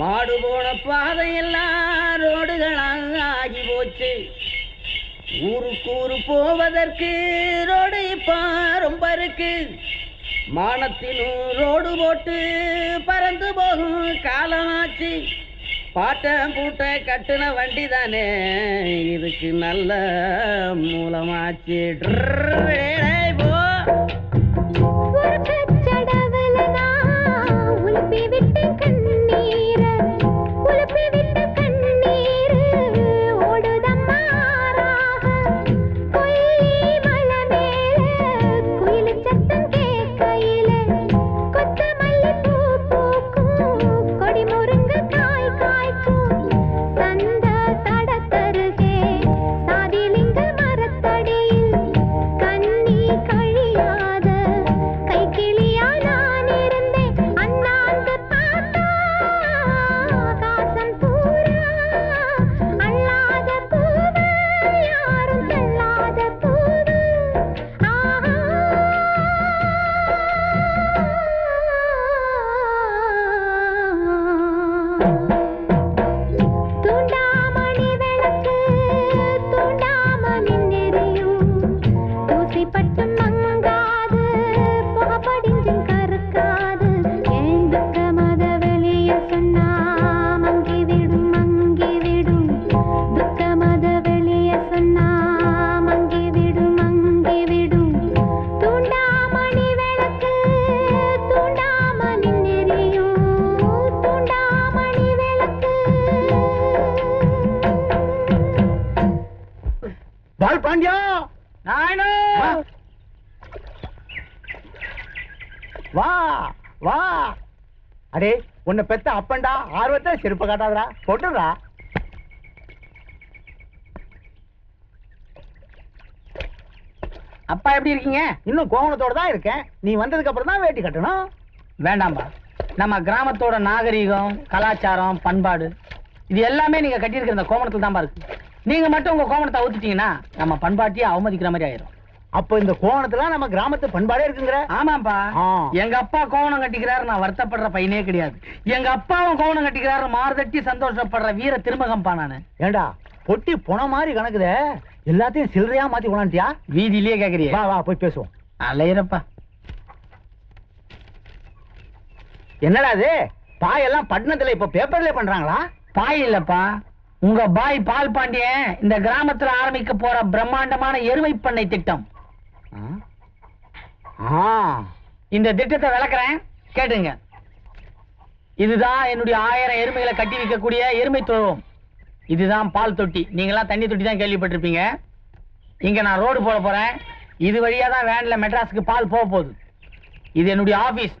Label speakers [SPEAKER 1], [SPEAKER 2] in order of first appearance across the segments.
[SPEAKER 1] மாடு போன பாதையெல்லாம் ரோடுகளாக ஆகி போச்சு ஊருக்கூறு போவதற்கு ரோடு இப்போ ரொம்ப இருக்கு. மானத்தினும் ரோடு போட்டு பறந்து போகும் காலமாச்சு. பாட்டம் பூட்ட கட்டுன வண்டி தானே இதுக்கு நல்ல மூலமாச்சு.
[SPEAKER 2] உன்னை பெத்த அப்பண்டா ஆர்வத்தை செருப்ப காட்டாதடா. போட்டுடுறா.
[SPEAKER 1] அப்பா எப்படி இருக்கீங்க?
[SPEAKER 2] இன்னும் கோவணத்தோட தான் இருக்கேன். நீ வந்ததுக்கு அப்புறம் தான் வேட்டி கட்டணும்.
[SPEAKER 1] வேண்டாம்பா. நம்ம கிராமத்தோட நாகரீகம் கலாச்சாரம் பண்பாடு இது எல்லாமே நீங்க கட்டியிருக்கிற இந்த கோமணத்துல தான் இருக்கு நீங்க மட்டும் உங்க கோமணத்தை அவுத்துட்டீங்கன்னா நம்ம பண்பாட்டையே அவமதிக்கிற மாதிரி ஆயிரும்.
[SPEAKER 2] அப்ப இந்த கோவணத்துல நம்ம கிராமத்து பண்பாடே இருக்குங்கிற.
[SPEAKER 1] ஆமாப்பா. எங்க அப்பா கோவணம் கட்டிக்கிறாரு நான் வருத்தப்படுற பையனே கிடையாது. எங்க அப்பாவும் கோவணம் கட்டிக்கிறாரு மாறுதட்டி சந்தோஷப்படுற வீர திருமகம்பா நானு.
[SPEAKER 2] ஏண்டா பொட்டி புன மாதிரி கணக்குதே. எல்லாத்தையும் சில்லறையா மாத்தி கொண்டாண்டியா
[SPEAKER 1] வீதியிலேயே கேக்குறியா.
[SPEAKER 2] வா வா போய் பேசுவோம்.
[SPEAKER 1] அலையிறப்பா.
[SPEAKER 2] என்னடா இது பாயெல்லாம் பட்டணத்துல இப்ப பேப்பர்ல பண்றாங்களா?
[SPEAKER 1] பாய் இல்லப்பா. உங்க பாய் பால் பாண்டியன் இந்த கிராமத்துல ஆரம்பிக்க போற பிரம்மாண்டமான எருமை பண்ணை திட்டம். இந்த திட்டத்தை விளக்குறேன். கேட்டுங்க. இதுதான் என்னுடைய ஆயிரம் எருமைகளை கட்டி வைக்கக்கூடிய எருமை தொழுவம் இதுதான் பால் தொட்டி. நீங்களாம் தண்ணி தொட்டி தான் கேள்விப்பட்டிருப்பீங்க. இங்க நான் ரோடு போட போறேன். இது வழியா தான் வேன்ல மெட்ராஸுக்கு பால் போக போகுது. இது என்னுடைய ஆபீஸ்.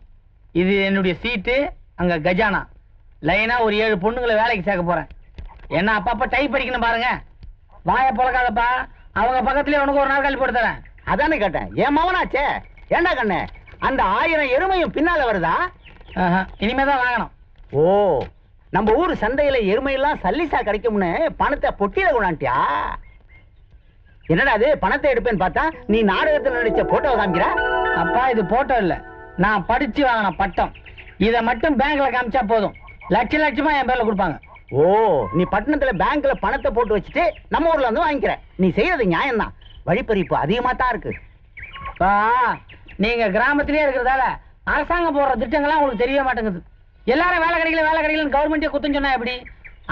[SPEAKER 1] இது என்னுடைய சீட்டு. அங்க கஜானா. லைனா ஒரு ஏழு பொண்ணுங்களை வேலைக்கு சேர்க்க போறேன். என்ன அப்பப்ப டைப் அடிக்கணும் பாருங்க. வாய பிறக்காதப்பா அவங்க பக்கத்துலயே உனக்கு ஒரு நாள் கழிப்பு போட்டு தரேன்.
[SPEAKER 2] அதானே கேட்டேன். என் மவனாச்சே? ஏண்டா கண்ணு? அந்த ஆயிரம் எருமையும் பின்னால வருதா?
[SPEAKER 1] ஆஹா, இனிமே தான் வாங்கணும்.
[SPEAKER 2] ஓ நம்ம ஊர் சந்தையில எருமையெல்லாம் சல்லிசா கிடைக்கும்னு பணத்தை பொட்டியில கொண்டாண்டியா என்னடா அது? பணத்தை எடுப்பேன்னு பார்த்தா நீ நாடகத்துல நடிச்ச போட்டோ காமிக்கிற?
[SPEAKER 1] அப்பா இது போட்டோ இல்ல. நான் படிச்சு வாங்கின பட்டம். இத மட்டும் பேங்க்ல காமிச்சா போதும். லட்ச லட்சமா என் பேர்ல கொடுப்பாங்க.
[SPEAKER 2] ஓ நீ பட்டணத்துல பேங்க்ல பணத்தை போட்டு வச்சுட்டு நம்ம ஊர்ல வந்து வாங்கிக்கிற. நீ செய்யறது வழிப்பறிப்பு அதிகமாக தான் இருக்கு.
[SPEAKER 1] இப்போ நீங்கள் கிராமத்திலே இருக்கிறதால அரசாங்கம் போடுற திட்டங்கள்லாம் உங்களுக்கு தெரிய மாட்டேங்குது. எல்லாரும் வேலை கிடைக்கல வேலை கிடைக்கலன்னு கவர்மெண்ட்டே குத்தம் சொன்னா எப்படி?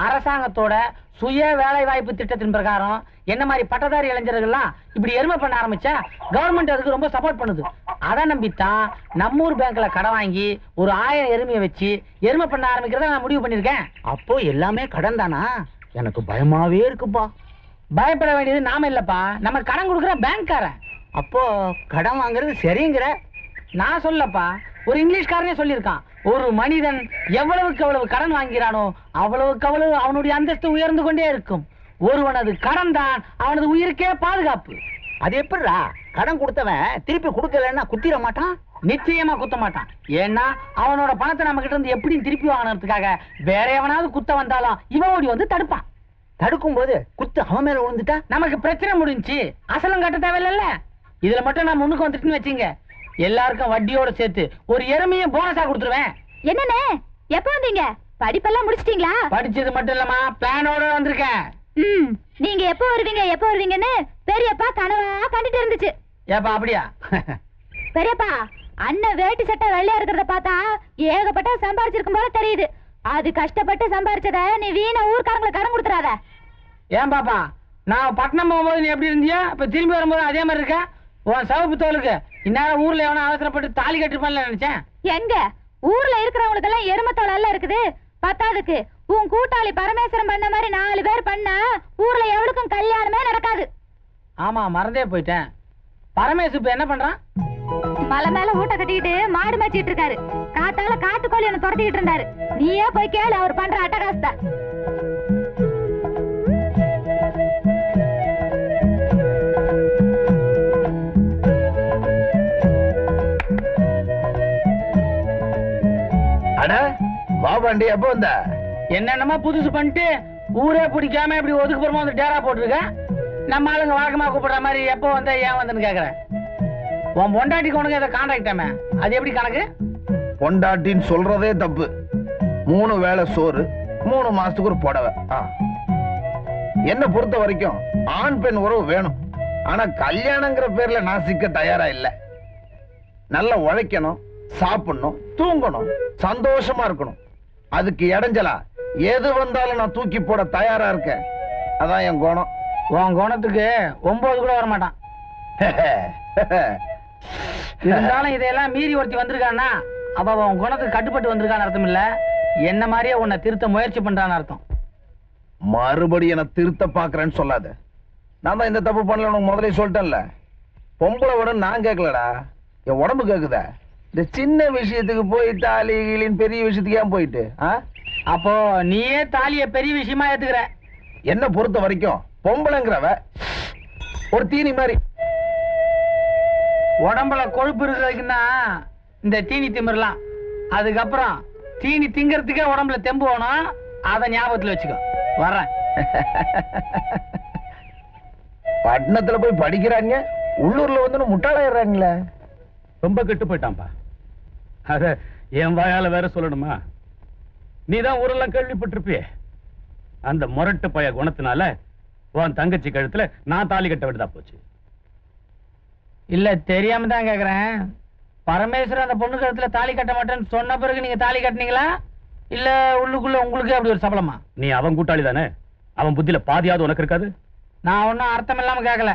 [SPEAKER 1] அரசாங்கத்தோட சுய வேலை வாய்ப்பு திட்டத்தின் பிரகாரம் என்ன மாதிரி பட்டதாரி இளைஞர்கள்லாம் இப்படி எருமை பண்ண ஆரம்பிச்சா கவர்மெண்ட் அதுக்கு ரொம்ப சப்போர்ட் பண்ணுது. அதை நம்பித்தான் நம்மூர் பேங்க்ல கடன் வாங்கி ஒரு ஆயிரம் எருமையை வச்சு எருமை பண்ண ஆரம்பிக்கிறத நான் முடிவு பண்ணியிருக்கேன்.
[SPEAKER 2] அப்போ எல்லாமே கடன் தானா எனக்கு பயமாவே இருக்குப்பா.
[SPEAKER 1] பயப்பட வேண்டியது நாம இல்லப்பா. நம்ம கடன் கொடுக்குற பேங்க்காரன்.
[SPEAKER 2] அப்போ கடன் வாங்குறது சரிங்கிற.
[SPEAKER 1] நான் சொல்லப்பா ஒரு இங்கிலீஷ்காரனே சொல்லியிருக்கான். ஒரு மனிதன் எவ்வளவுக்கு அவ்வளவு கடன் வாங்கிறானோ அவ்வளவுக்கு அவ்வளவு அவனுடைய அந்தஸ்து உயர்ந்து கொண்டே இருக்கும். ஒருவனது கடன் தான் அவனது உயிருக்கே பாதுகாப்பு.
[SPEAKER 2] அது எப்படிடா? கடன் கொடுத்தவன் திருப்பி கொடுக்கலன்னா குத்திர மாட்டான்?
[SPEAKER 1] நிச்சயமா குத்த மாட்டான். ஏன்னா அவனோட பணத்தை நம்ம கிட்ட இருந்து எப்படியும் திருப்பி வாங்கறதுக்காக வேற எவனாவது குத்த வந்தாலும் இவன் ஓடி வந்து தடுப்பான்.
[SPEAKER 2] தடுக்கும் போது குத்து அவன் மேல விழுந்துட்டா
[SPEAKER 1] நமக்கு பிரச்சனை முடிஞ்சுச்சு. அசலும் கட்ட தேவையில்ல இதுல மட்டும் நான் முன்னுக்கு வந்துட்டுன்னு வச்சுங்க. எல்லாருக்கும் வட்டியோட சேர்த்து ஒரு எருமையை போனஸா கொடுத்துருவேன்.
[SPEAKER 3] என்னண்ணே? எப்ப வந்தீங்க? படிப்பெல்லாம் முடிச்சிட்டீங்களா?
[SPEAKER 1] படிச்சது மட்டும் இல்லம்மா பிளானோட வந்திருக்கேன்.
[SPEAKER 3] ம் நீங்க எப்ப வருவீங்க எப்ப வருவீங்கன்னு பெரியப்பா கனவா கண்டுட்டு இருந்துச்சு.
[SPEAKER 1] ஏப்பா அப்படியா?
[SPEAKER 3] பெரியப்பா அண்ணன் வேட்டி சட்டை வெள்ளையா இருக்கிறத பார்த்தா ஏகப்பட்ட சம்பாரிச்சிருக்கும் போல தெரியுது. அது கஷ்டப்பட்டு சம்பாரிச்சத நீ வீணா ஊர்க்காரங்களை கடன் கொடுத்துறாத.
[SPEAKER 1] ஏன் பாப்பா? நான் பட்டணம் போகும்போது நீ எப்படி இருந்தியோ? இப்ப திரும்பி வரும்போது அதே மாதிரி இருக்க? உன் சிவப்பு தோலுக்கு. இந்நேரம் ஊர்ல எவனா அவசரப்பட்டு தாலி கட்டிருப்பான்ல நினைச்சேன்.
[SPEAKER 3] எங்க? ஊர்ல இருக்கிறவங்களுக்கு எல்லாம் எருமத்தோல் எல்லாம் இருக்குது. பத்தாதுக்கு. உன் கூட்டாளி பரமேஸ்வரன் பண்ண மாதிரி நாலு பேர் பண்ணா ஊர்ல எவளுக்கும் கல்யாணமே நடக்காது.
[SPEAKER 1] ஆமா மறந்தே போயிட்டேன். பரமேசு இப்ப என்ன பண்றான்?
[SPEAKER 3] மலை மேல ஊட்ட கட்டிக்கிட்டு மாடு மேய்ச்சிட்டு இருக்காரு. காத்தால காட்டுக்கோழி என்ன துரத்திக்கிட்டு இருந்தாரு. நீயே போய் கேளு அவர் பண்ற அட்டகாசத்தை.
[SPEAKER 4] அட பாபாண்டி எப்போ வந்த?
[SPEAKER 1] என்னென்னமா புதுசு பண்ணிட்டு ஊரே பிடிக்காம இப்படி ஒதுக்குப்புறமா வந்து டேரா போட்டிருக்க? நம்ம ஆளுங்க வழக்கமா கூப்பிடுற மாதிரி எப்போ வந்த ஏன் வந்தேன்னு கேக்குறேன். உன் பொண்டாட்டிக்கு உனக்கு இதை கான்டாக்டாமே அது எப்படி கணக்கு?
[SPEAKER 4] பொண்டாட்டின்னு சொல்றதே தப்பு. மூணு வேளை சோறு மூணு மாசத்துக்கு ஒரு புடவை. ஆ. என்ன பொறுத்த வரைக்கும் ஆண் பெண் உறவு வேணும். ஆனா கல்யாணங்கிற பேர்ல நான் சிக்க தயாரா இல்ல. நல்லா உழைக்கணும் சாப்பிடணும் தூங்கணும் சந்தோஷமா இருக்கணும். அதுக்கு இடைஞ்சலா எது வந்தாலும் நான் தூக்கி போட தயாரா இருக்கேன். அதான் என் குணம்.
[SPEAKER 1] உன் குணத்துக்கு ஒன்பது கூட வர மாட்டான் இருந்தாலும் இதையெல்லாம் மீறி ஒருத்தி வந்திருக்கான்னா அவ உன் குணத்துக்கு கட்டுப்பட்டு வந்திருக்கான்னு அர்த்தம் இல்ல. என்ன மாதிரியே உன்னை திருத்த முயற்சி பண்றான்னு அர்த்தம்.
[SPEAKER 4] மறுபடியும் என்ன திருத்த பாக்குறேன்னு சொல்லாத. நான் தான் இந்த தப்பு பண்ணல உனக்கு முதலே சொல்லிட்டேன்ல. பொம்பளை விட நான் கேட்கலடா. என் உடம்பு கேக்குதா? இந்த சின்ன விஷயத்துக்கு போய் தாலி கீழின்னு பெரிய விஷயத்துக்கு ஏன் போயிட்டு ஆ?
[SPEAKER 1] அப்போ நீயே தாலிய பெரிய விஷயமா ஏத்துக்கிற.
[SPEAKER 4] என்ன பொறுத்த வரைக்கும் பொம்பளைங்கிறவ ஒரு தீனி மாதிரி
[SPEAKER 1] உடம்புல கொழுப்பு இருக்கிறதுக்குன்னா இந்த தீனி திமிரலாம். அதுக்கப்புறம் தீனி திங்கறதுக்கே உடம்புல தெம்பு வேணும். அதை ஞாபகத்துல வச்சுக்கோ. வர்றேன்.
[SPEAKER 4] பட்டணத்துல போய் படிக்கிறாங்க உள்ளூர்ல வந்து முட்டாளாயிடுறாங்களே
[SPEAKER 5] ரொம்ப கெட்டு போயிட்டான்பா அத என் வாயால வேற சொல்லணுமா? நீதான் ஊரெல்லாம் கேள்விப்பட்டிருப்பியே. அந்த முரட்டு பய குணத்தினால உன் தங்கச்சி கழுத்துல நான் தாலி கட்ட விடுதா போச்சு.
[SPEAKER 1] இல்ல தெரியாம தான் கேக்குறேன். பரமேஸ்வரன் அந்த பொண்ணு கழுத்துல தாலி கட்ட மாட்டேன்னு சொன்ன பிறகு நீங்க தாலி கட்டினீங்களா? இல்ல உள்ளுக்குள்ள உங்களுக்கு அப்படி ஒரு சபலமா?
[SPEAKER 5] நீ அவன் கூட்டாளி தானே? அவன் புத்தியில பாதியாவது உனக்கு இருக்காது?
[SPEAKER 1] நான் ஒன்னும் அர்த்தம் இல்லாம கேட்கல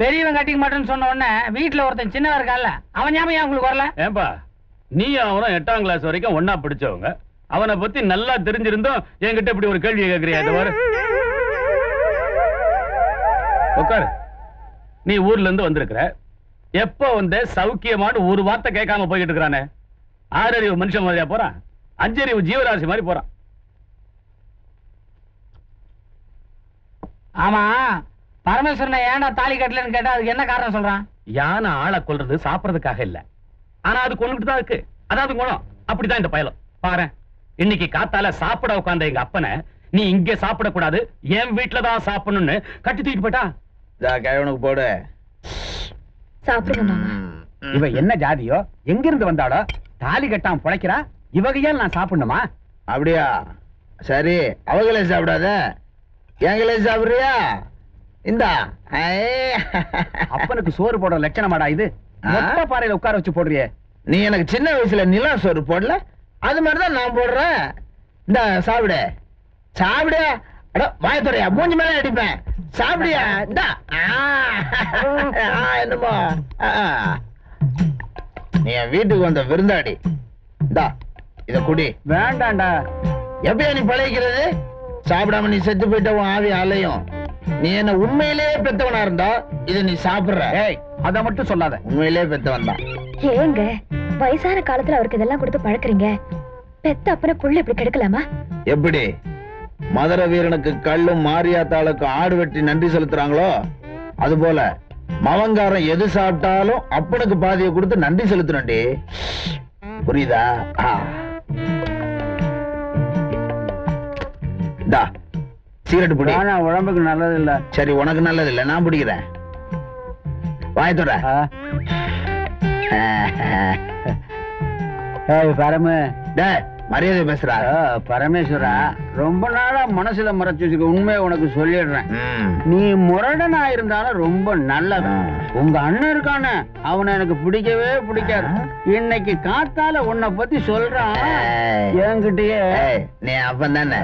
[SPEAKER 1] பெரியவன் கட்டிக்க மாட்டேன்னு சொன்ன உடனே வீட்டுல ஒருத்தன் சின்னவன் இருக்கான்ல அவன் ஞாபகம் ஏன் உங்களுக்கு வரல?
[SPEAKER 5] ஏன்பா நீ அவனும் எட்டாம் கிளாஸ் வரைக்கும் ஒன்னா படிச்சவங்க. அவனை பத்தி நல்லா தெரிஞ்சிருந்தோம் என்கிட்ட இப்படி ஒரு கேள்வி கேட்கறியா உட்காரு. நீ ஊர்ல இருந்து வந்திருக்கிற. எப்ப வந்த சௌக்கியமான ஒரு வார்த்தை கேட்காம போய்கிட்டு இருக்கிறானே? ஆறறிவு மனுஷன் மாதிரியா போறான்? அஞ்சறிவு ஜீவராசி மாதிரி போறான்.
[SPEAKER 1] ஆமா பரமேஸ்வரனை ஏன்டா தாலி கட்டலன்னு கேட்டா அதுக்கு என்ன காரணம் சொல்றான்?
[SPEAKER 5] யானை ஆளை கொல்றது சாப்பிடறதுக்காக இல்ல. ஆனா அது கொண்டுட்டு தான் இருக்கு. அதாவது குணம். அப்படிதான் இந்த பயலம். பாரு இன்னைக்கு காத்தால சாப்பிட உட்கார்ந்த எங்க அப்பனை நீ இங்க சாப்பிடக்கூடாது என் வீட்டுல தான் சாப்பிடணும்னு கட்டி தூக்கிட்டு போயிட்டா?
[SPEAKER 4] போடு.
[SPEAKER 3] சாப்பிடுங்க மாமா
[SPEAKER 2] இவ என்ன ஜாதியோ? எங்கிருந்து வந்தாளோ? தாலி கட்டாம புழைக்கிறா? இவகையால் நான் சாப்பிடணுமா?
[SPEAKER 4] அப்படியா? சரி அவங்களே சாப்பிடாத. எங்களே சாப்பிடுறியா? இந்தா.
[SPEAKER 2] அப்பனுக்கு சோறு போடுற லட்சணமாடா இது? மொத்த பாறையில உட்கார வச்சு போடுறியே.
[SPEAKER 4] நீ எனக்கு சின்ன வயசுல நிலா சோறு போடல? அது மாதிரிதான் நான் போடுறேன். இந்த சாப்பிடு. சாப்பிடு. அட வாயத்துறையா மூஞ்சி மேல அடிப்பேன் சாப்பிடியா இந்தா ஆ. ஆ, என்னமோ. நீ என் வீட்டுக்கு வந்த விருந்தாடி இந்தா இத குடி
[SPEAKER 2] வேண்டாண்டா
[SPEAKER 4] எப்பயா நீ பழகிக்கிறது சாப்பிடாம நீ செத்து போயிட்ட உன் ஆவி அலையும் நீ என்ன உண்மையிலேயே பெத்தவனா இருந்தா இத நீ சாப்பிடுற
[SPEAKER 2] ஏய் அத மட்டும் சொல்லாத
[SPEAKER 4] உண்மையிலேயே பெத்தவன் தான்
[SPEAKER 3] ஏங்க வயசான காலத்துல அவருக்கு இதெல்லாம் கொடுத்து பழக்கறீங்க பெத்த அப்பன புள்ள இப்படி கெடுக்கலாமா
[SPEAKER 4] எப்படி மதுர வீரனுக்கு கல்லும் மாரியாத்தாளுக்கு ஆடு வெட்டி நன்றி செலுத்துறாங்களோ? அது போல மவங்காரன் எது சாப்பிட்டாலும் அப்பனுக்கு பாதியை கொடுத்து நன்றி செலுத்தணும்டி. புரியுதா. இந்தா சீரட்டு பிடி.
[SPEAKER 2] உடம்புக்கு நல்லது இல்ல
[SPEAKER 4] சரி உனக்கு நல்லது இல்ல நான் பிடிக்கிறேன். வாயத்தோட
[SPEAKER 2] பரமு.
[SPEAKER 4] டேய் மரியாதை பேசுறா.
[SPEAKER 6] பரமேஸ்வரா ரொம்ப நாளா மனசுல மறைச்சு வச்சுக்க உண்மையை உனக்கு சொல்லிடுறேன். நீ முரடனா இருந்தாலும் ரொம்ப நல்லது
[SPEAKER 4] ஆ.
[SPEAKER 6] உங்க அண்ணன் இருக்கானே அவனை எனக்கு பிடிக்கவே பிடிக்காது. இன்னைக்கு காத்தால உன்னை பத்தி சொல்றான். என்கிட்டயே.
[SPEAKER 4] நீ அப்பன் தானே?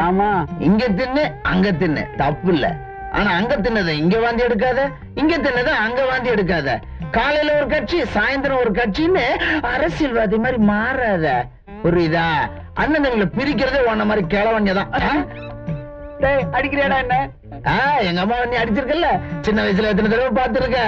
[SPEAKER 6] ஆமா.
[SPEAKER 4] இங்க தின்னு அங்க தின்னு. தப்பு இல்ல ஆனா அங்க தின்னத இங்க வாந்தி எடுக்காத. இங்க தின்னத அங்க வாந்தி எடுக்காத. காலையில ஒரு கட்சி சாயந்தரம் ஒரு கட்சின்னு அரசியல்வாதி மாதிரி மாறாத. புரியுதா? அண்ணனுங்களை பிரிக்கிறதே உன்ன மாதிரி கிழவங்க தான்
[SPEAKER 6] டேய் அடிக்கிறியாடா என்ன?
[SPEAKER 4] எங்க அம்மா நீ அடிச்சிருக்கல சின்ன வயசுல எத்தனை தடவை பார்த்திருக்க